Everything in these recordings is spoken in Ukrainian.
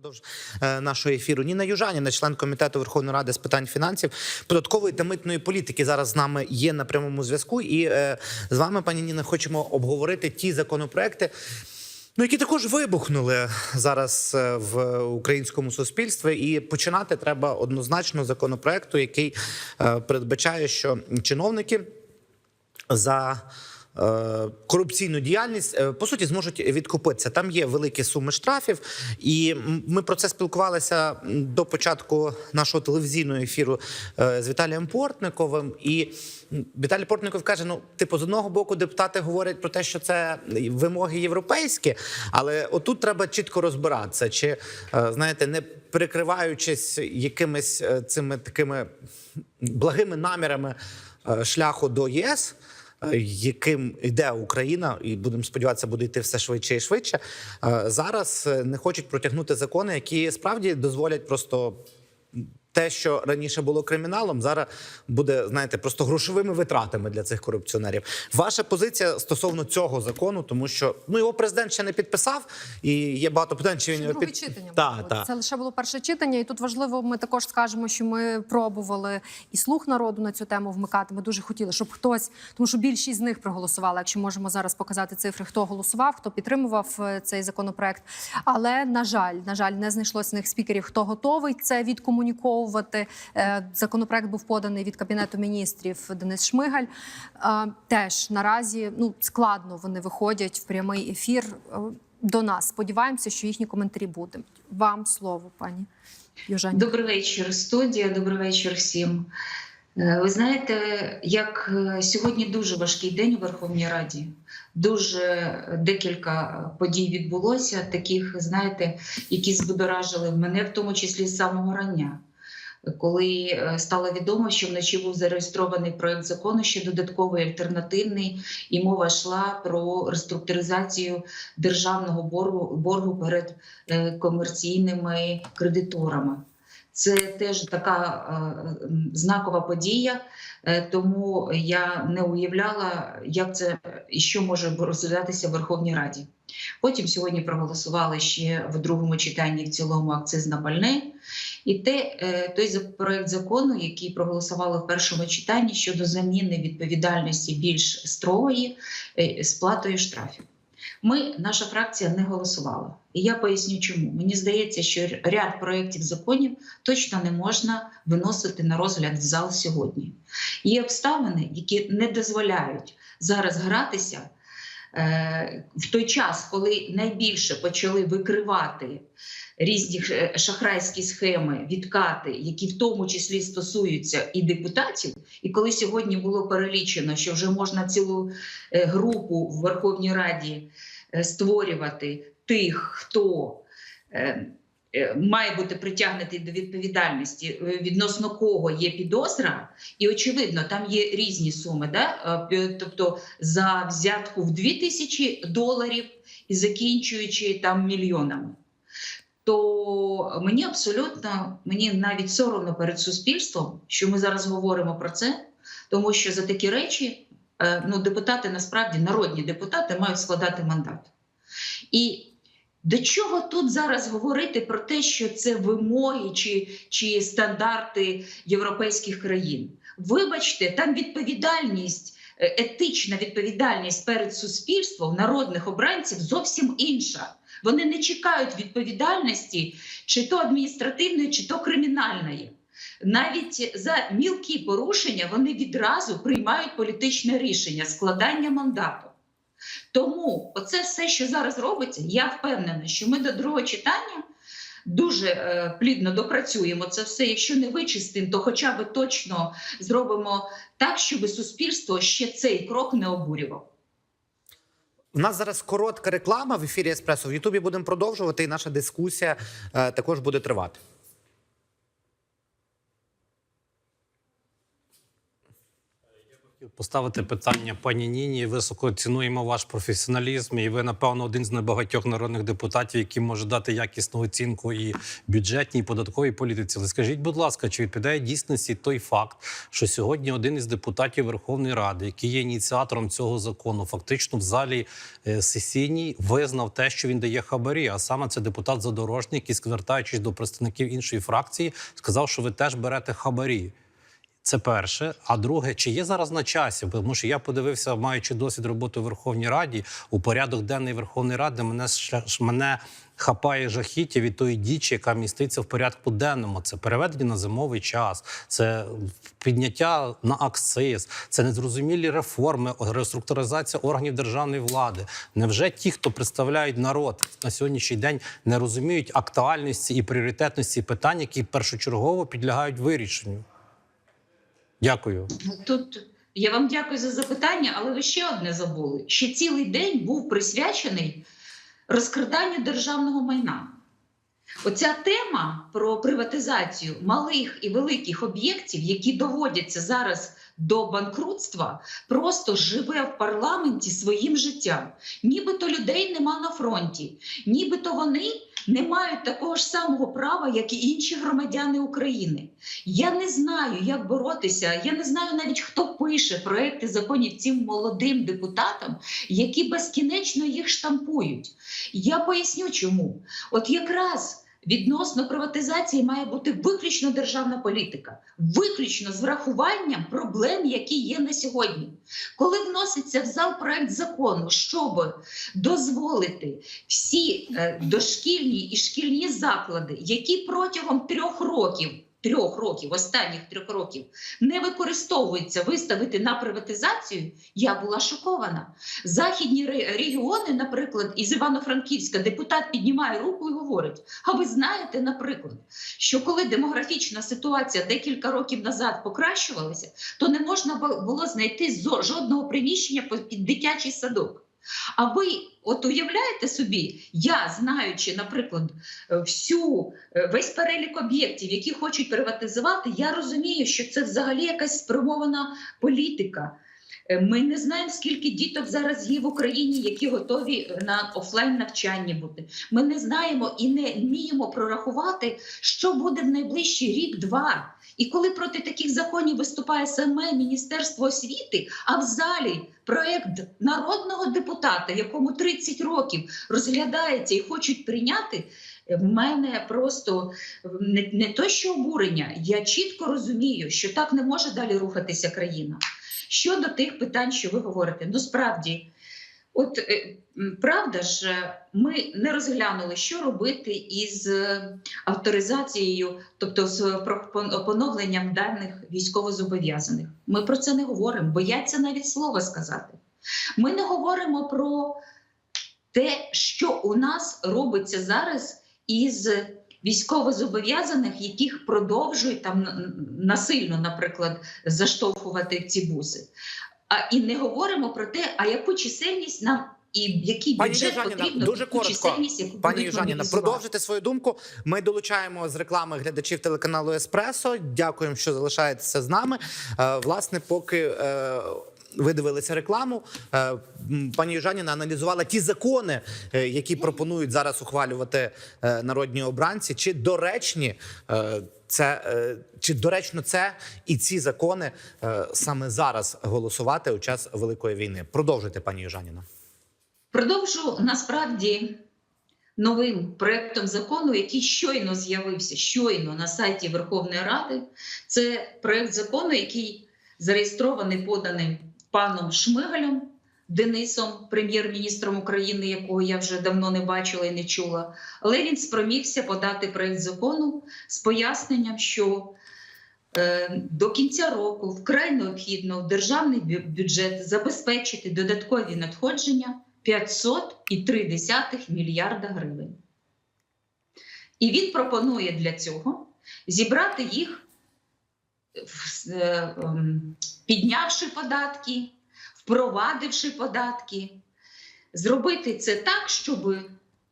Продовж е, нашого ефіру Ніна Южаніна, член комітету Верховної Ради з питань фінансів, податкової та митної політики, зараз з нами є на прямому зв'язку. І е, з вами, пані Ніна, хочемо обговорити ті законопроекти, ну які також вибухнули зараз е, в українському суспільстві. І починати треба однозначно законопроекту, який е, передбачає, що чиновники за корупційну діяльність е, по суті зможуть відкупитися. Там є великі суми штрафів, і ми про це спілкувалися до початку нашого телевізійного ефіру е, з Віталієм Портниковим. І Віталій Портников каже: ну, типу, з одного боку, депутати говорять про те, що це вимоги європейські, але отут треба чітко розбиратися, чи е, знаєте, не перекриваючись якимись е, цими такими благими намірами е, шляху до ЄС, е, яким йде Україна, і будемо сподіватися, буде йти все швидше і швидше. е, Зараз е, не хочуть протягнути закони, які справді дозволять просто. Те, що раніше було криміналом, зараз буде знаєте, просто грошовими витратами для цих корупціонерів. Ваша позиція стосовно цього закону, тому що ну його президент ще не підписав, і є багато питань, чи він його під... читання. Та, було. та. Це лише було перше читання, і тут важливо. Ми також скажемо, що ми пробували і слух народу на цю тему вмикати. Ми дуже хотіли, щоб хтось, тому що більшість з них проголосувала. Якщо можемо зараз показати цифри, хто голосував, хто підтримував е, цей законопроект. Але на жаль, на жаль, не знайшлося них спікерів, хто готовий це відкомуніковувати. Е, Законопроект був поданий від кабінету міністрів Денис Шмигаль. Е, Теж наразі ну складно вони виходять в прямий ефір. е, до нас. Сподіваємося, що їхні коментарі будуть. Вам слово, пані Южані. Добрий вечір, студія. Добрий вечір всім. Ви знаєте, як сьогодні дуже важкий день у Верховній Раді. Дуже декілька подій відбулося, таких, знаєте, які збудоражили мене, в тому числі з самого рання. Коли е, стало відомо, що вночі був зареєстрований проект закону, ще додатковий альтернативний, і мова йшла про реструктуризацію державного боргу, боргу перед е, комерційними кредиторами. Це теж така е, знакова подія, е, тому я не уявляла, як це і що може розглядатися в Верховній Раді. Потім сьогодні проголосували ще в другому читанні в цілому акциз на пальне. І те, е, той проект закону, який проголосували в першому читанні щодо заміни відповідальності більш строгої сплатою штрафів. Ми, наша фракція, не голосувала. І я поясню, чому. Мені здається, що ряд проєктів законів точно не можна виносити на розгляд в зал сьогодні. Є обставини, які не дозволяють зараз гратися в той час, коли найбільше почали викривати різні е, шахрайські схеми, відкати, які в тому числі стосуються і депутатів. І коли сьогодні було перелічено, що вже можна цілу е, групу в Верховній Раді е, створювати тих, хто е, е, має бути притягнутий до відповідальності, е, відносно кого є підозра, і очевидно, там є різні суми. Да? Е, Тобто за взятку в 2000 доларів і закінчуючи там мільйонами. То мені абсолютно мені навіть соромно перед суспільством, що ми зараз говоримо про це, тому що за такі речі е, ну, депутати насправді народні депутати мають складати мандат. І до чого тут зараз говорити про те, що це вимоги чи, чи стандарти європейських країн? Вибачте, там відповідальність, е, етична відповідальність перед суспільством народних обранців зовсім інша. Вони не чекають відповідальності чи то адміністративної, чи то кримінальної. Навіть за мілкі порушення вони відразу приймають політичне рішення складання мандату. Тому оце все, що зараз робиться, я впевнена, що ми до другого читання дуже е, плідно допрацюємо це все. Якщо не вичистимо, то хоча б точно зробимо так, щоб суспільство ще цей крок не обурював. У нас зараз коротка реклама в ефірі Еспресо. В Ютубі будемо продовжувати, і наша дискусія е, також буде тривати. Поставити питання пані Ніні. Високо цінуємо ваш професіоналізм. І ви, напевно, один з небагатьох народних депутатів, які може дати якісну оцінку і бюджетній, і податковій політиці. Але скажіть, будь ласка, чи відповідає дійсності той факт, що сьогодні один із депутатів Верховної Ради, який є ініціатором цього закону, фактично в залі е, сесійній визнав те, що він дає хабарі. А саме це депутат Задорожний, який, звертаючись до представників іншої фракції, сказав, що ви теж берете хабарі. Це перше. А друге, чи є зараз на часі? Тому що я подивився, маючи досвід роботи у Верховній Раді, у порядок денний Верховної Ради мене мене хапає жахіття від тої дічі, яка міститься в порядку денному. Це переведення на зимовий час, це підняття на акциз, це незрозумілі реформи, реструктуризація органів державної влади. Невже ті, хто представляють народ на сьогоднішній день, не розуміють актуальності і пріоритетності питань, які першочергово підлягають вирішенню? Дякую. Тут я вам дякую за запитання, але ви ще одне забули: що цілий день був присвячений розкраданню державного майна. Оця тема про приватизацію малих і великих об'єктів, які доводяться зараз до банкрутства, просто живе в парламенті своїм життям. Нібито людей нема на фронті, нібито вони не мають такого ж самого права, як і інші громадяни України. Я не знаю, як боротися. Я не знаю навіть хто пише проекти законів цим молодим депутатам, які безкінечно їх штампують. Я поясню, чому. От якраз. Відносно приватизації має бути виключно державна політика, виключно з врахуванням проблем, які є на сьогодні. Коли вноситься в зал проект закону, щоб дозволити всі е, дошкільні і шкільні заклади, які протягом трьох років. Трьох років, останніх трьох років, не використовуються виставити на приватизацію, я була шокована. Західні регіони, наприклад, із Івано-Франківська, депутат піднімає руку і говорить: а ви знаєте, наприклад, що коли демографічна ситуація декілька років назад покращувалася, то не можна було знайти жодного приміщення під дитячий садок. А ви от уявляєте собі, я знаючи, наприклад, е, всю е, весь перелік об'єктів, які хочуть приватизувати, я розумію, що це взагалі якась спрямована політика. Е, Ми не знаємо, скільки діток зараз є в Україні, які готові на офлайн навчанні бути. Ми не знаємо і не вміємо прорахувати, що буде в найближчий рік-два. І коли проти таких законів виступає саме Міністерство освіти, а в залі проект народного депутата, якому 30 років розглядається і хочуть прийняти. В мене просто не, не то, що обурення. Я чітко розумію, що так не може далі рухатися країна. Щодо тих питань, що ви говорите, ну справді, от е, правда ж, е, ми не розглянули, що робити із е, авторизацією, тобто з поновленням даних військовозобов'язаних. Ми про це не говоримо, бояться навіть слова сказати. Ми не говоримо про те, що у нас робиться зараз із військовозобов'язаних, яких продовжують там насильно, наприклад, заштовхувати ці буси. А і не говоримо про те, а яку чисельність нам і який Пані бюджет Южаніна, потрібно дуже коротко. Пані Южаніна, продовжити свою думку. Ми долучаємо з реклами глядачів телеканалу Еспресо. Дякуємо, що залишаєтеся з нами. Е, Власне, поки. Е, Ви дивилися рекламу. е, Пані Южаніна аналізувала ті закони, е, які пропонують зараз ухвалювати е, народні обранці. Чи доречні це чи доречно це і ці закони саме зараз голосувати у час великої війни? Продовжуйте, пані Южаніна. Продовжу насправді новим проектом закону, який щойно з'явився щойно на сайті Верховної Ради. Це проект закону, який зареєстрований поданий паном Шмигалем Денисом, прем'єр-міністром України, якого я вже давно не бачила і не чула. Але він спромігся подати проект закону з поясненням, що е, до кінця року вкрай необхідно в державний бюджет забезпечити додаткові надходження 500,3 мільярда гривень. І він пропонує для цього зібрати їх, е, ем, піднявши податки, впровадивши податки, зробити це так, щоб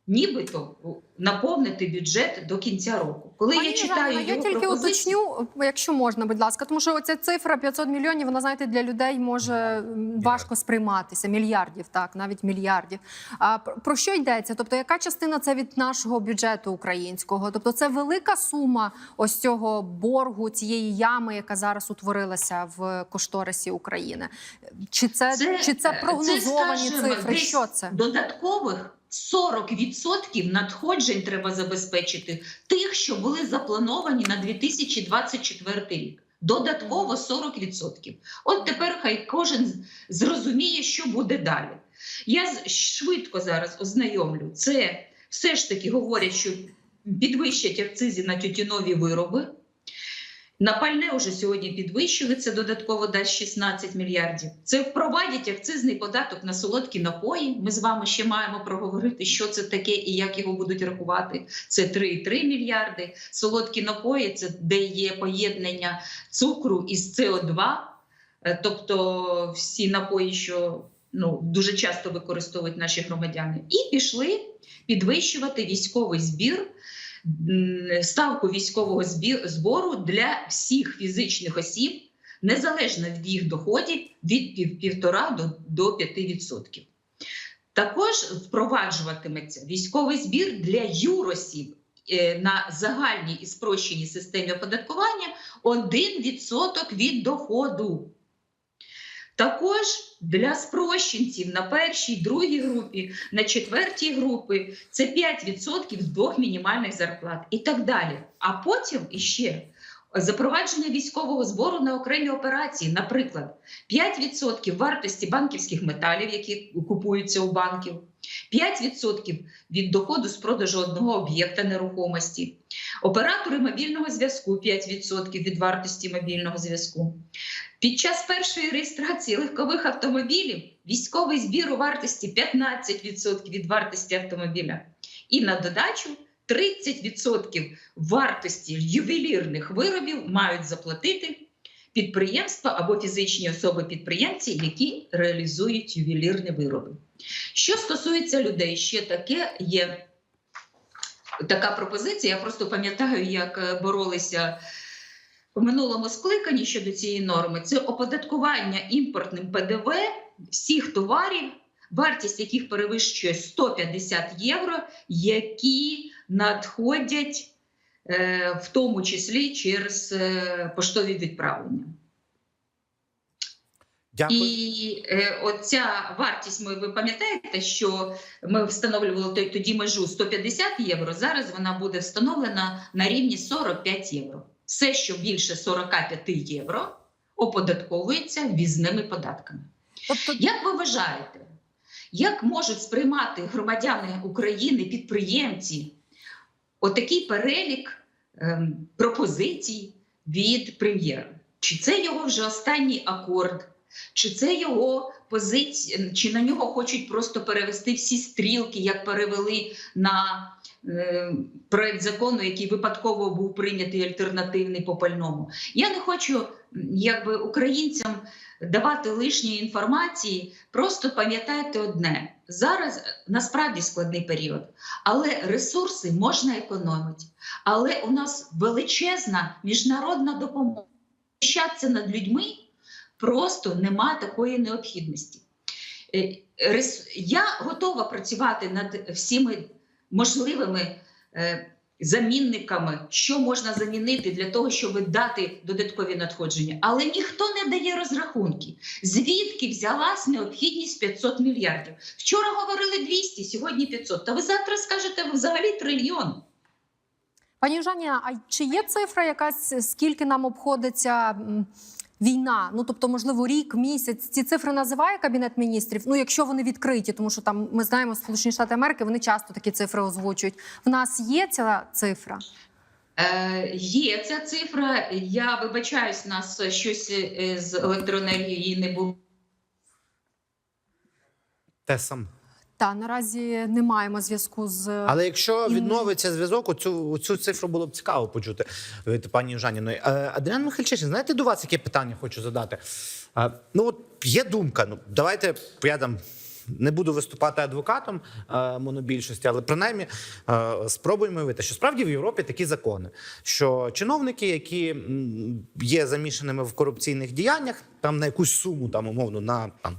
нібито наповнити бюджет до кінця року. Коли Пані я читаю Жанна, я тільки пропозиції, уточню, якщо можна, будь ласка, тому що оця цифра 500 мільйонів, вона знаєте, для людей може важко сприйматися. Мільярдів, так, навіть мільярдів. А про- що йдеться? Тобто, яка частина це від нашого бюджету українського? Тобто, це велика сума ось цього боргу, цієї ями, яка зараз утворилася в кошторисі України. Чи це, чи це е, прогнозовані скажімо, цифри? Що це? Додаткових 40% надходжень треба забезпечити тих, що були заплановані на 2024 рік. Додатково 40%. От тепер хай кожен зрозуміє, що буде далі. Я швидко зараз ознайомлю. Це все ж таки говорять, що підвищать акцизи на тютюнові вироби. На пальне вже сьогодні підвищили, додатково дасть 16 мільярдів. Це впровадять акцизний податок на солодкі напої. Ми з вами ще маємо проговорити, що це таке і як його будуть рахувати. Це 3,3 мільярди. Солодкі напої це де є поєднання цукру із СО2, Е, тобто всі напої, що ну, дуже часто використовують наші громадяни. І пішли підвищувати військовий збір ставку військового збору для всіх фізичних осіб, незалежно від їх доходів, від пів- півтора до, до 5%. Також впроваджуватиметься військовий збір для юросіб е, на загальній і спрощеній системі оподаткування 1% від доходу. Також для спрощенців на першій, другій групі, на четвертій групі це 5% з двох мінімальних зарплат і так далі. А потім іще запровадження військового збору на окремі операції, наприклад, 5% вартості банківських металів, які купуються у банків, 5% від доходу з продажу одного об'єкта нерухомості, оператори мобільного зв'язку 5% від вартості мобільного зв'язку. Під час першої реєстрації легкових автомобілів військовий збір у вартості 15% від вартості автомобіля. І на додачу 30% вартості ювелірних виробів мають заплатити підприємства або фізичні особи-підприємці, які реалізують ювелірні вироби. Що стосується людей, ще таке є така пропозиція. Я просто пам'ятаю, як е, боролися в минулому скликанні щодо цієї норми. Це оподаткування імпортним ПДВ всіх товарів, вартість яких перевищує 150 євро, які надходять е, в тому числі через е, поштові відправлення. Дякую. І е, оця вартість, ми ви пам'ятаєте, що ми встановлювали тоді межу 150 євро. Зараз вона буде встановлена на рівні 45 євро. Все, що більше 45 євро, оподатковується ввізними податками. Тобто, Як ви вважаєте, як можуть сприймати громадяни України, підприємці, отакий перелік ем, пропозицій від прем'єра? Чи це його вже останній акорд? Чи це його позиція, чи на нього хочуть просто перевести всі стрілки, як перевели на е, проект закону, який випадково був прийнятий альтернативний по пальному? Я не хочу якби українцям давати лишньої інформації. Просто пам'ятайте одне: зараз е, насправді складний період, але ресурси можна економити. Але у нас величезна міжнародна допомога. Знущатися над людьми просто нема такої необхідності. Е, Я готова працювати над всіми можливими е, замінниками, що можна замінити для того, щоб дати додаткові надходження. Але ніхто не дає розрахунки. Звідки взялась необхідність 500 мільярдів? Вчора говорили 200, сьогодні 500. Та ви завтра скажете взагалі трильйон. Пані Жанія, а чи є цифра якась, скільки нам обходиться війна? Ну тобто, можливо, рік, місяць. Ці цифри називає Кабінет міністрів? Ну, якщо вони відкриті, тому що там ми знаємо Сполучені Штати Америки, вони часто такі цифри озвучують. В нас є ця цифра? Е, є ця цифра. Я вибачаюсь, у нас щось е, з електроенергією не було. Те сам. Та наразі не маємо зв'язку з Але якщо відновиться зв'язок, оцю, оцю цифру було б цікаво почути від пані Жаніної. Е, Адріан Михайлович, знаєте, до вас яке питання хочу задати? Е, ну, от є думка. Ну, давайте я там не буду виступати адвокатом е, монобільшості, але принаймні спробуємо уявити, що справді в Європі такі закони, що чиновники, які є замішаними в корупційних діяннях, там на якусь суму, там умовно на там.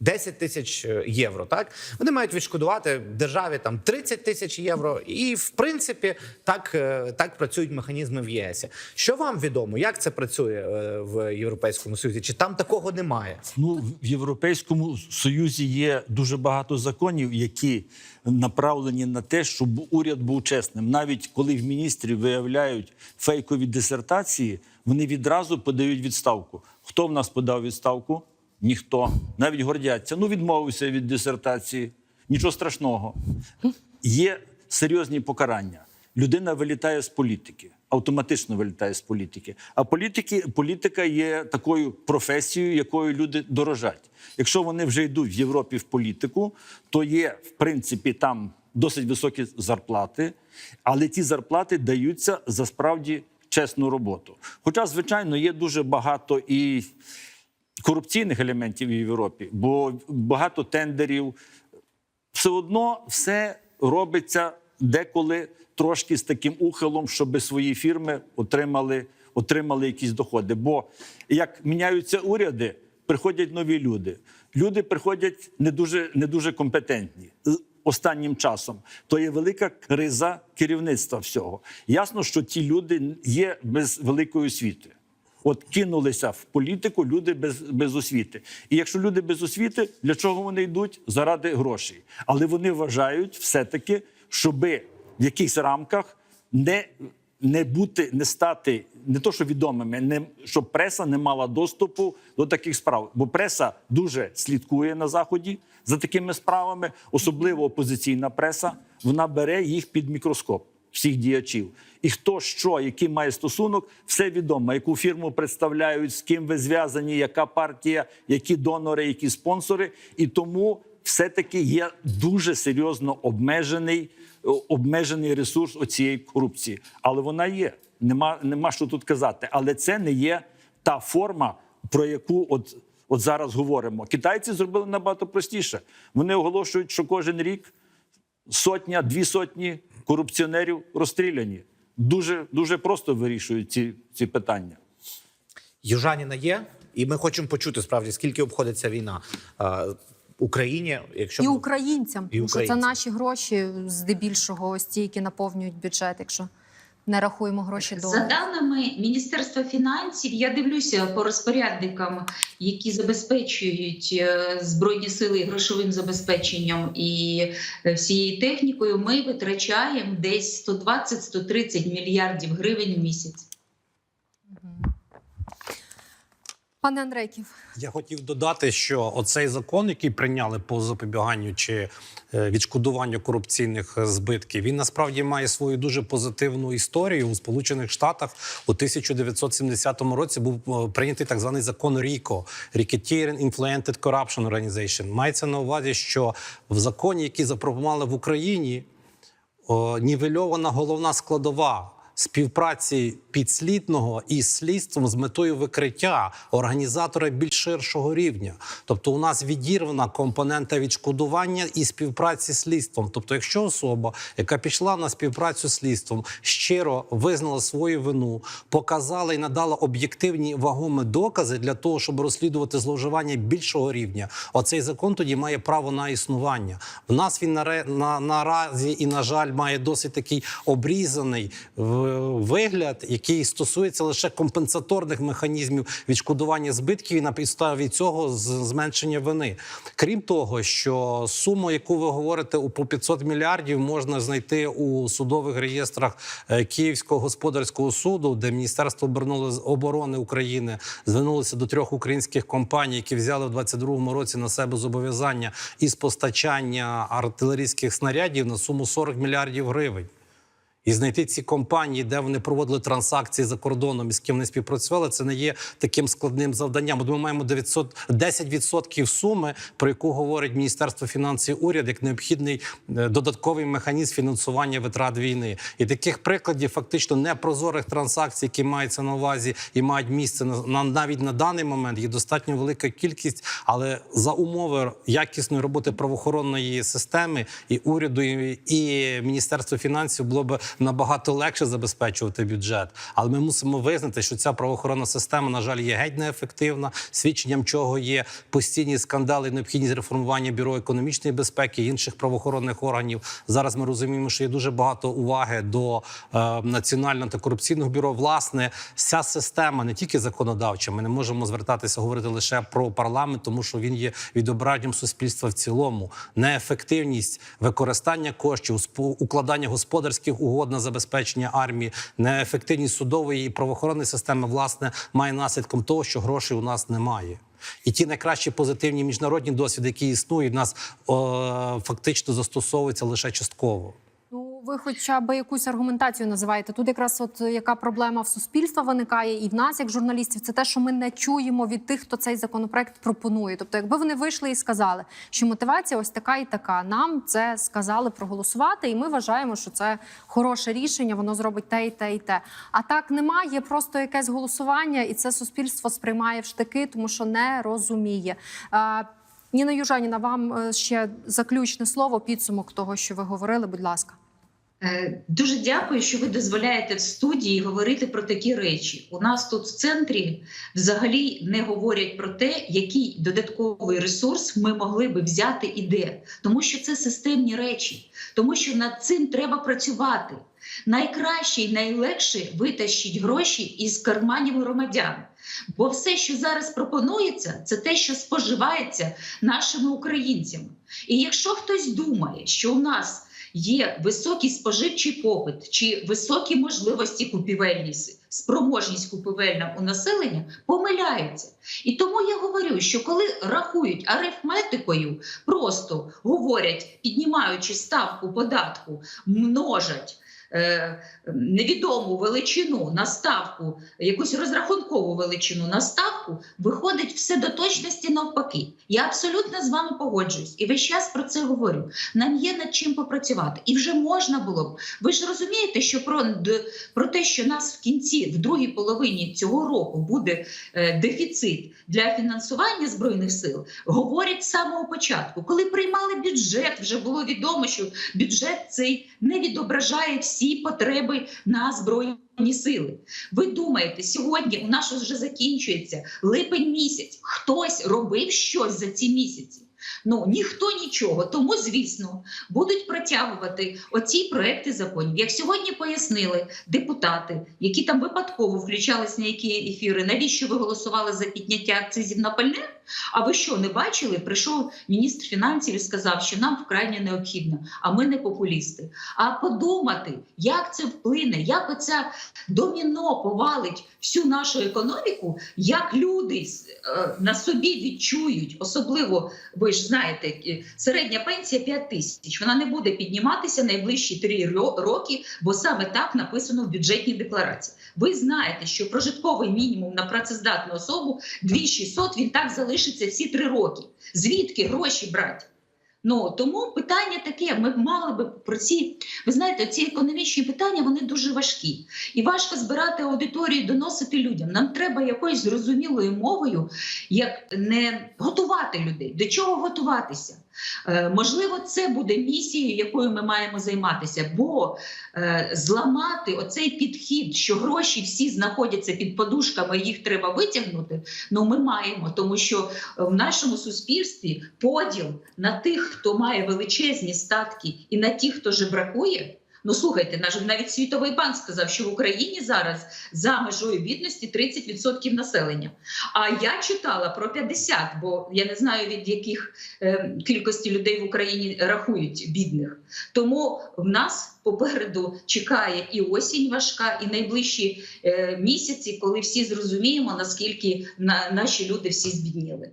10 тисяч е, євро, так вони мають відшкодувати державі там 30 тисяч євро, і в принципі так, е, так працюють механізми в ЄС. Що вам відомо, як це працює е, в Європейському Союзі? Чи там такого немає? Ну, в Європейському Союзі є дуже багато законів, які направлені на те, щоб уряд був чесним. Навіть коли в міністрів виявляють фейкові дисертації, вони відразу подають відставку. Хто в нас подав відставку? Ніхто. Навіть гордяться. Ну, відмовився від дисертації. Нічого страшного. Є серйозні покарання. Людина вилітає з політики, автоматично вилітає з політики. А політики, політика є такою професією, якою люди дорожать. Якщо вони вже йдуть в Європі в політику, то є в принципі там досить високі зарплати, але ті зарплати даються за справді чесну роботу. Хоча, звичайно, є дуже багато і корупційних елементів в Європі, бо багато тендерів, все одно все робиться деколи трошки з таким ухилом, щоб свої фірми отримали, отримали якісь доходи. Бо як міняються уряди, приходять нові люди. Люди приходять не дуже, не дуже компетентні. Останнім часом то є велика криза керівництва всього. Ясно, що ті люди є без великої освіти. От кинулися в політику люди без, без освіти. І якщо люди без освіти, для чого вони йдуть? Заради грошей. Але вони вважають все-таки, щоби в якихось рамках не, не бути, не стати не то, що відомими, не щоб преса не мала доступу до таких справ. Бо преса дуже слідкує на заході за такими справами, особливо опозиційна преса. Вона бере їх під мікроскоп всіх діячів. І хто що, який має стосунок, все відомо. Яку фірму представляють, з ким ви зв'язані, яка партія, які донори, які спонсори. І тому все-таки є дуже серйозно обмежений, обмежений ресурс оцієї корупції. Але вона є. Нема, нема що тут казати. Але це не є та форма, про яку от, от зараз говоримо. Китайці зробили набагато простіше. Вони оголошують, що кожен рік сотня, дві сотні корупціонерів розстріляні. Дуже, дуже просто вирішують ці, ці питання. Южаніна є, і ми хочемо почути справді, скільки обходиться війна е, Україні, якщо І українцям, І тому що це наші гроші здебільшого ось ті, які наповнюють бюджет, якщо не рахуємо гроші За даними Міністерства фінансів, я дивлюся по розпорядникам, які забезпечують е, збройні сили грошовим забезпеченням і е, всією технікою. Ми витрачаємо десь 120-130 мільярдів гривень в місяць. Пане Андрейків, Я хотів додати, що оцей закон, який прийняли по запобіганню чи е, відшкодуванню корупційних е, збитків, він насправді має свою дуже позитивну історію у Сполучених Штатах. У 1970 році був е, прийнятий так званий закон Ріко Racketeering Influenced Corruption Organization. Мається на увазі, що в законі, який запропонували в Україні, нівельована головна складова співпраці підслідного із слідством з метою викриття організатора більш ширшого рівня. Тобто, у нас відірвана компонента відшкодування і співпраці з слідством. Тобто, якщо особа, яка пішла на співпрацю з слідством, щиро визнала свою вину, показала і надала об'єктивні вагомі докази для того, щоб розслідувати зловживання більшого рівня, оцей закон тоді має право на існування. В нас він наразі і на жаль має досить такий обрізаний вигляд, який стосується лише компенсаторних механізмів відшкодування збитків і на підставі цього зменшення вини. Крім того, що суму, яку ви говорите у по 500 мільярдів, можна знайти у судових реєстрах е, Київського господарського суду, де Міністерство оборони України звернулося до трьох українських компаній, які взяли в 22-му році на себе зобов'язання із постачання артилерійських снарядів на суму 40 мільярдів гривень. І знайти ці компанії, де вони проводили транзакції за кордоном і з ким вони співпрацювали, це не є таким складним завданням. От Ми маємо 900, 10% суми, про яку говорить Міністерство фінансів уряд, як необхідний е, додатковий механізм фінансування витрат війни. І таких прикладів фактично непрозорих транзакцій, які маються на увазі і мають місце на, на навіть на даний момент, є достатньо велика кількість, але за умови якісної роботи правоохоронної системи і уряду, і, і Міністерства фінансів було б набагато легше забезпечувати бюджет. Але ми мусимо визнати, що ця правоохоронна система, на жаль, є геть неефективна, свідченням чого є постійні скандали, необхідність реформування бюро економічної безпеки інших правоохоронних органів. Зараз ми розуміємо, що є дуже багато уваги до е, національного антикорупційного бюро. Власне, ця система не тільки законодавча. Ми не можемо звертатися говорити лише про парламент, тому що він є відображенням суспільства в цілому. Неефективність використання коштів, укладання господарських угод на забезпечення армії, неефективність судової і правоохоронної системи власне має наслідком того, що грошей у нас немає. І ті найкращі позитивні міжнародні досвіди, які існують, у нас о, фактично застосовуються лише частково. Ви хоча б якусь аргументацію називаєте. Тут якраз от е, яка проблема в суспільства виникає, і в нас, як журналістів, це те, що ми не чуємо від тих, хто цей законопроект пропонує. Тобто, якби вони вийшли і сказали, що мотивація ось така і така. Нам це сказали проголосувати, і ми вважаємо, що це хороше рішення, воно зробить те і те і те. А так немає, просто якесь голосування, і це суспільство сприймає в штики, тому що не розуміє. Ніна Южаніна, вам е, ще заключне слово, підсумок того, що ви говорили. Будь ласка. Е, Дуже дякую, що ви дозволяєте в студії говорити про такі речі. У нас тут в центрі взагалі не говорять про те, який додатковий ресурс ми могли би взяти і де, тому що це системні речі, тому що над цим треба працювати. Найкраще і найлегше витащить гроші із карманів громадян. Бо все, що зараз пропонується, це те, що споживається нашими українцями. І якщо хтось думає, що у нас є високий споживчий попит чи високі можливості купівельні, спроможність купівельна у населення, помиляються. І тому я говорю, що коли рахують арифметикою, просто говорять, піднімаючи ставку податку, множать. Е, Невідому величину на ставку, якусь розрахункову величину на ставку, виходить все до точності навпаки. Я абсолютно з вами погоджуюсь і весь час про це говорю. Нам є над чим попрацювати, і вже можна було б. Ви ж розумієте, що про, про те, що нас в кінці, в другій половині цього року буде е, дефіцит для фінансування збройних сил, говорять з самого початку. Коли приймали бюджет, вже було відомо, що бюджет цей не відображає всі потреби на збройні сили. Ви думаєте, сьогодні у нас вже закінчується липень місяць. Хтось робив щось за ці місяці. Ну ніхто нічого. Тому, звісно, будуть протягувати оці проекти законів. Як сьогодні пояснили депутати, які там випадково включались на які ефіри, навіщо ви голосували за підняття акцизів на пальне? А ви що не бачили? Прийшов міністр фінансів і сказав, що нам вкрайне необхідно, а ми не популісти. А подумати, як це вплине, як оця доміно повалить всю нашу економіку, як люди е, на собі відчують, особливо ви ж знаєте, е, середня пенсія 5 тисяч. Вона не буде підніматися найближчі 3 роки, бо саме так написано в бюджетній декларації. Ви знаєте, що прожитковий мінімум на працездатну особу 2600, він так залишиться всі три роки. Звідки гроші брати? Ну тому питання таке: ми мали би про ці, ви знаєте, ці економічні питання вони дуже важкі, і важко збирати аудиторію, доносити людям. Нам треба якоюсь зрозумілою мовою, як не готувати людей. До чого готуватися? Е, можливо, це буде місією, якою ми маємо займатися, бо е, зламати оцей підхід, що гроші всі знаходяться під подушками, їх треба витягнути. Ну ми маємо, тому що в нашому суспільстві поділ на тих, хто має величезні статки, і на тих, хто жебракує. Ну слухайте, навіть світовий банк сказав, що в Україні зараз за межою бідності 30% населення. А я читала про 50, бо я не знаю від яких е, кількості людей в Україні рахують бідних. Тому в нас попереду чекає і осінь важка, і найближчі е, місяці, коли всі зрозуміємо, наскільки на, наші люди всі збідніли.